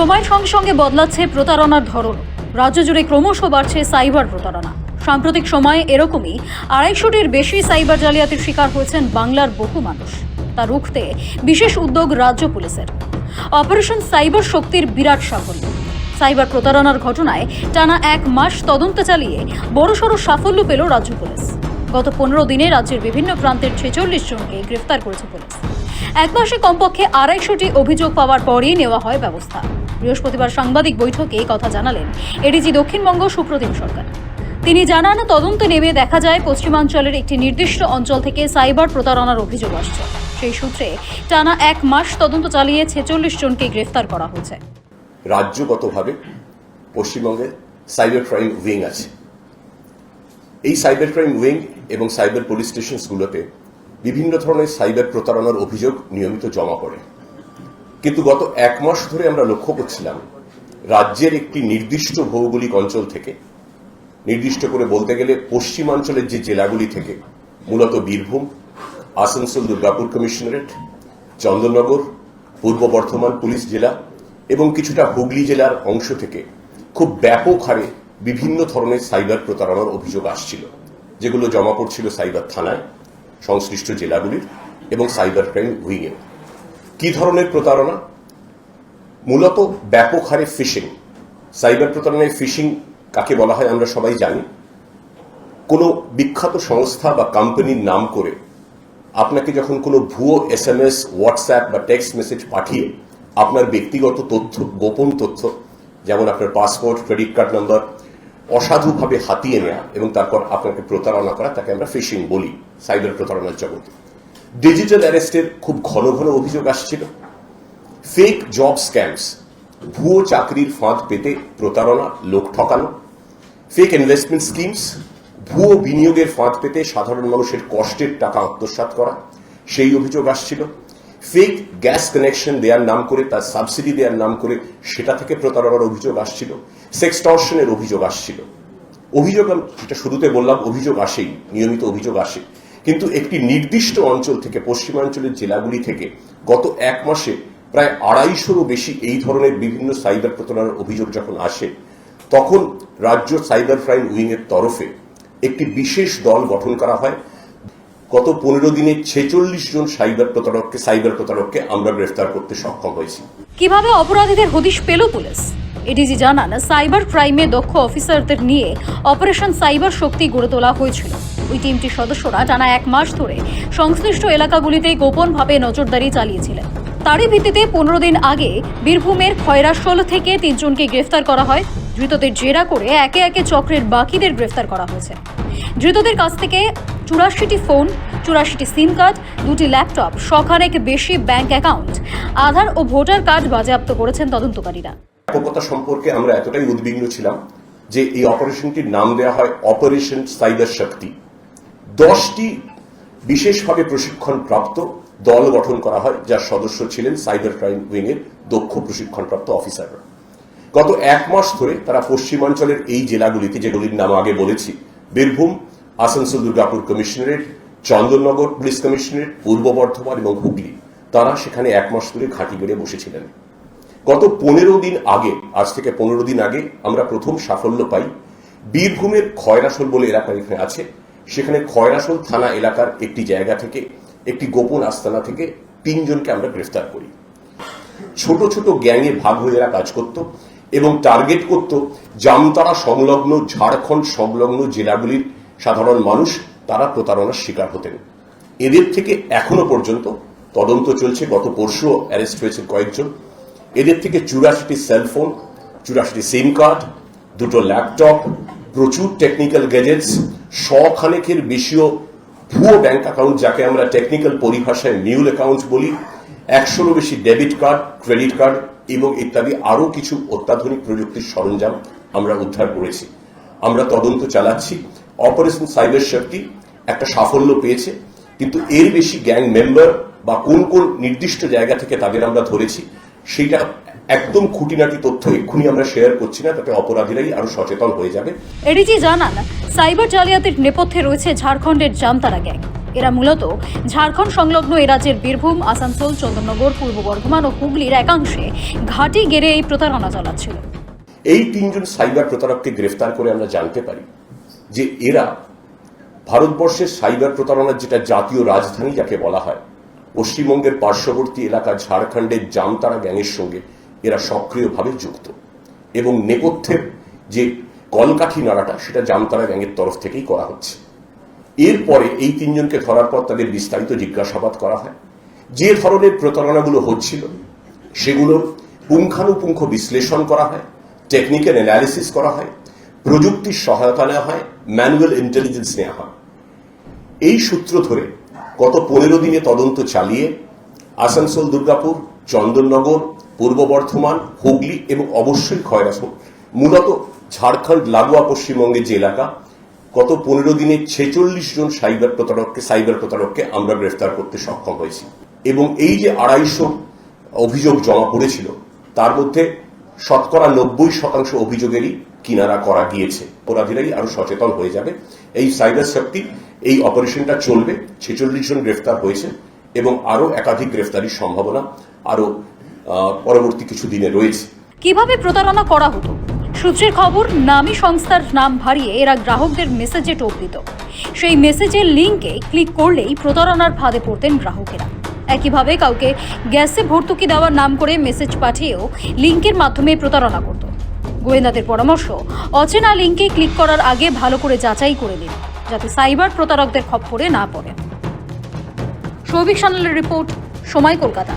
সময়ের সঙ্গে সঙ্গে বদলাচ্ছে প্রতারণার ধরন। রাজ্য জুড়ে ক্রমশ বাড়ছে সাইবার প্রতারণা। সাম্প্রতিক সময়ে এরকমই আড়াইশোটির বেশি সাইবার জালিয়াতির শিকার হয়েছেন বাংলার বহু মানুষ। তা রুখতে বিশেষ উদ্যোগ রাজ্য পুলিশের। অপারেশন সাইবার শক্তির বিরাট সাফল্য। সাইবার প্রতারণার ঘটনায় টানা এক মাস তদন্ত চালিয়ে বড়সড় সাফল্য পেল রাজ্য পুলিশ। গত পনেরো দিনে রাজ্যের বিভিন্ন প্রান্তের ছেচল্লিশ জনকে গ্রেফতার করেছে পুলিশ। এক মাসে কমপক্ষে আড়াইশোটি অভিযোগ পাওয়ার পরই নেওয়া হয় ব্যবস্থা। বৃহস্পতিবার সাংবাদিক বৈঠকে এই কথা জানালেন এডিজি দক্ষিণবঙ্গ সুপ্রতিম সরকার। তিনি জানান, তদন্তে নেমে দেখা যায়, পশ্চিমাঞ্চলের একটি নির্দিষ্ট অঞ্চল থেকে সাইবার প্রতারণার অভিযোগ আসছে। সেই সূত্রে টানা এক মাস তদন্ত চালিয়ে ছেচল্লিশ জনকে গ্রেফতার করা হয়েছে। রাজ্যগতভাবে পশ্চিমবঙ্গে সাইবার ক্রাইম উইং আছে। এই সাইবার ক্রাইম উইং এবং সাইবার পুলিশ স্টেশনসগুলোতে বিভিন্ন ধরনের সাইবার প্রতারণার অভিযোগ নিয়মিত জমা পড়ে। কিন্তু গত এক মাস ধরে আমরা লক্ষ্য করছিলাম, রাজ্যের একটি নির্দিষ্ট ভৌগোলিক অঞ্চল থেকে, নির্দিষ্ট করে বলতে গেলে পশ্চিমাঞ্চলের যে জেলাগুলি থেকে, মূলত বীরভূম, আসানসোল দুর্গাপুর কমিশনারেট, চন্দননগর, পূর্ব বর্ধমান পুলিশ জেলা এবং কিছুটা হুগলি জেলার অংশ থেকে খুব ব্যাপক হারে বিভিন্ন ধরনের সাইবার প্রতারণার অভিযোগ আসছিল, যেগুলো জমা পড়ছিল সাইবার থানায়, সংশ্লিষ্ট জেলাগুলির এবং সাইবার ক্রাইম উইংয়ে কি ধরনের প্রতারণা? মূলত ব্যাপক হারে ফিশিং সাইবার প্রতারণায় ফিশিং কাকে বলা হয় আমরা সবাই জানি। কোনো বিখ্যাত সংস্থা বা কোম্পানির নাম করে আপনাকে যখন কোনো ভুয়ো এস এম এস হোয়াটসঅ্যাপ বা টেক্সট মেসেজ পাঠিয়ে আপনার ব্যক্তিগত তথ্য, গোপন তথ্য, যেমন আপনার পাসপোর্ট ক্রেডিট কার্ড নাম্বার অসাধুভাবে হাতিয়ে নেওয়া এবং তারপর আপনাকে প্রতারণা করা, তাকে আমরা ফিশিং বলি সাইবার প্রতারণার জগতে। ডিজিটাল অ্যারেস্টের খুব ঘন ঘন অভিযোগ আসছিল। ফেক জব স্ক্যামস ভুয়ো চাকরির ফাঁদ পেতে প্রতারণা, লোক ঠকানো। ফেক ইনভেস্টমেন্ট স্কিমস ভুয়ো বিনিয়োগের ফাঁদ পেতে সাধারণ মানুষের কষ্টের টাকা আত্মসাৎ করা, সেই অভিযোগ আসছিল। ফেক গ্যাস কানেকশন দেওয়ার নাম করে তার সাবসিডি দেওয়ার নাম করে সেটা থেকে প্রতারণার অভিযোগ আসছিল। সেক্সটর্শনের অভিযোগ আসছিল। অভিযোগ আমি যেটা শুরুতে বললাম, অভিযোগ আসেই, নিয়মিত অভিযোগ আসে। কিন্তু একটি নির্দিষ্ট অঞ্চল থেকে পশ্চিমাঞ্চলের জেলাগুলি থেকে গত এক মাসে প্রায় আড়াইশোরও বেশি এই ধরনের বিভিন্ন সাইবার প্রতারণার অভিযোগ যখন আসে, তখন রাজ্য সাইবার ক্রাইম উইং এর তরফে একটি বিশেষ দল গঠন করা হয়। গত পনেরো দিনে ছেচল্লিশ জন সাইবার প্রতারককে সাইবার প্রতারককে আমরা গ্রেফতার করতে সক্ষম হয়েছি। কীভাবে অপরাধীদের হদিশ পেল পুলিশ? এডিজি জানান, সাইবার ক্রাইমে দক্ষ অফিসারদের নিয়ে অপারেশন সাইবার শক্তি গড়ে তোলা হয়েছিল। ওই টিমটির সদস্যরা টানা এক মাস ধরে সংশ্লিষ্ট এলাকাগুলিতে গোপনভাবে নজরদারি চালিয়েছিলেন। তারই ভিত্তিতে পনেরো দিন আগে বীরভূমের খয়রাশোল থেকে তিনজনকে গ্রেফতার করা হয়। ধৃতদের জেরা করে একে একে চক্রের বাকিদের গ্রেফতার করা হয়েছে। ধৃতদের কাছ থেকে চুরাশিটি ফোন, চুরাশিটি সিম কার্ড, দুটি ল্যাপটপ শখানেক বেশি ব্যাংক অ্যাকাউন্ট, আধার ও ভোটার কার্ড বাজেয়াপ্ত করেছেন তদন্তকারীরা। সম্পর্কে আমরা এতটাই উদ্বিগ্ন ছিলাম যে এই অপারেশনটির নাম দেওয়া হয় অপারেশন সাইবার শক্তি। দশটি বিশেষভাবে প্রশিক্ষণ প্রাপ্ত দল গঠন করা হয়, যার সদস্য ছিলেন সাইবার ক্রাইম উইং এর দক্ষ প্রশিক্ষণপ্রাপ্ত অফিসাররা। গত এক মাস ধরে তারা পশ্চিমাঞ্চলের এই জেলাগুলিতে, যেগুলির নাম আগে বলেছি, Birbhum, Asansol Durgapur commissionerate, Chandannagar police commissionerate, Purba Bardhaman এবং হুগলি, তারা সেখানে এক মাস ধরে ঘাঁটি বেড়ে বসেছিলেন। গত পনেরো দিন আগে, আজ থেকে পনেরো দিন আগে, আমরা প্রথম সাফল্য পাই বীরভূমের খয়রাসোল বলে এলাকা এখানে আছে সেখানে খয়রাসোল থানা এলাকার একটি জায়গা থেকে, একটি গোপন আস্তানা থেকে তিনজনকে আমরা গ্রেফতার করি। ছোট ছোট গ্যাংয়ে ভাগ হয়ে এরা কাজ করত এবং টার্গেট করত জামতারা সংলগ্ন ঝাড়খণ্ড সংলগ্ন জেলাগুলির সাধারণ মানুষ তারা প্রতারণার শিকার হতেন। এদের থেকে এখনও পর্যন্ত তদন্ত চলছে। গত পরশুও অ্যারেস্ট হয়েছে কয়েকজন। এদের থেকে চুরাশিটি সেলফোন, চুরাশিটি সিম কার্ড, দুটো ল্যাপটপ প্রচুর টেকনিক্যাল গ্যাজেটস শখানেকের বেশিও ভুয়ো ব্যাংক অ্যাকাউন্ট যাকে আমরা টেকনিক্যাল পরিভাষায় মিউল অ্যাকাউন্ট বলি, একশোরও বেশি ডেবিট কার্ড ক্রেডিট কার্ড এবং ইত্যাদি আরও কিছু অত্যাধুনিক প্রযুক্তির সরঞ্জাম আমরা উদ্ধার করেছি। আমরা তদন্ত চালাচ্ছি। অপারেশন সাইবার শক্তি একটা সাফল্য পেয়েছে, কিন্তু এর বেশি গ্যাং মেম্বার বা কোন কোন নির্দিষ্ট জায়গা থেকে তাদের আমরা ধরেছি সেইটা একদম খুঁটিনাটি তথ্য এক্ষুনি আমরা শেয়ার করছি না তাতে অপরাধীরাই আরও সচেতন হয়ে যাবে। এডিজি জানান সাইবার জালিয়াতির নেপথ্যে রয়েছে ঝাড়খণ্ডের জামতারা গ্যাং। এরা মূলত ঝাড়খণ্ড সংলগ্ন এ রাজ্যের বীরভূম আসানসোল চন্দননগর পূর্ব বর্ধমান ও হুগলির একাংশে ঘাঁটি গেড়ে এই প্রতারণা চালাচ্ছিল। এই তিনজন সাইবার প্রতারককে গ্রেফতার করে আমরা জানতে পারি যে এরা ভারতবর্ষের সাইবার প্রতারণার যেটা জাতীয় রাজধানী যাকে বলা হয় পশ্চিমবঙ্গের পার্শ্ববর্তী এলাকা ঝাড়খণ্ডের জামতারা গ্যাংয়ের সঙ্গে এরা সক্রিয়ভাবে যুক্ত। এবং নেপথ্যের যে কলকাঠি নাড়াটা, সেটা জামতারা গ্যাংয়ের তরফ থেকেই করা হচ্ছে। এরপরে এই তিনজনকে ধরার পর তাদের বিস্তারিত জিজ্ঞাসাবাদ করা হয়। যে ধরনের প্রতারণাগুলো হচ্ছিল, সেগুলো পুঙ্খানুপুঙ্খ বিশ্লেষণ করা হয় টেকনিক্যাল অ্যানালিসিস করা হয়, প্রযুক্তির সহায়তা নেওয়া হয় ম্যানুয়াল ইন্টেলিজেন্স নেওয়া হয়। এই সূত্র ধরে গত পনেরো দিনে তদন্ত চালিয়ে আসানসোল, দুর্গাপুর, চন্দননগর পূর্ব বর্ধমান হুগলি এবং অবশ্যই খয়রাসপুর মূলত ঝাড়খণ্ড লাগোয়া পশ্চিমবঙ্গের যে এলাকা গত পনেরো দিনে ছেচল্লিশ জন সাইবার প্রতারককে সাইবার প্রতারককে আমরা গ্রেফতার করতে সক্ষম হয়েছি। এবং এই যে আড়াইশো অভিযোগ জমা পড়েছিল তার মধ্যে শতকরা নব্বই শতাংশ অভিযোগেরই কিনারা করা গিয়েছে। অপরাধীরাই আরও সচেতন হয়ে যাবে। এই সাইবার শক্তি এই অপারেশনটা চলবে। ছেচল্লিশ জন গ্রেফতার হয়েছে এবং আরও একাধিক গ্রেফতারির সম্ভাবনা আরও আহ, পরবর্তী কিছু দিনে রয়েছে। কীভাবে প্রতারণা করা হতো? সূত্রের খবর, নামী সংস্থার নাম ভারিয়ে এরা গ্রাহকদের মেসেজে টোপ দিত। সেই মেসেজের লিঙ্কে ক্লিক করলেই প্রতারণার ফাঁদে পড়তেন গ্রাহকেরা। একইভাবে কাউকে গ্যাসে ভর্তুকি দেওয়ার নাম করে মেসেজ পাঠিয়েও লিঙ্কের মাধ্যমে প্রতারণা করত। গোয়েন্দাদের পরামর্শ, অচেনা লিঙ্কে ক্লিক করার আগে ভালো করে যাচাই করে দিন যাতে সাইবার প্রতারকদের খপ্পরে না পড়ে সৌভিক সান্যালের রিপোর্ট, সময় কলকাতা।